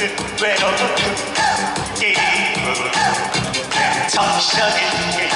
그는 외로운 게임 정신적인 게임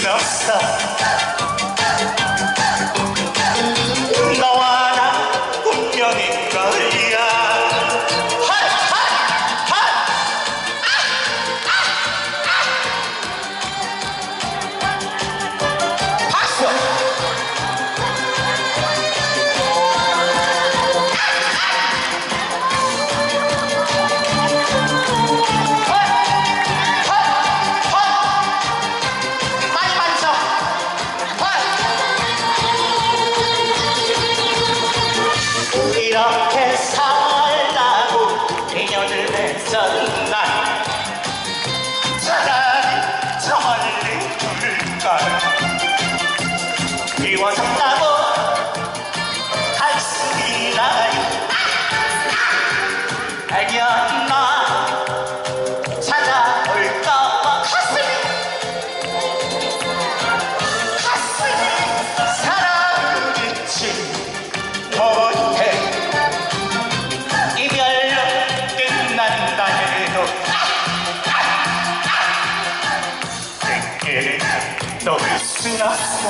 直した 알겠나 찾아올까봐 가슴이 가슴이 사랑빛이 못해 이별로 끝난다 해도 내게는 너를 순없어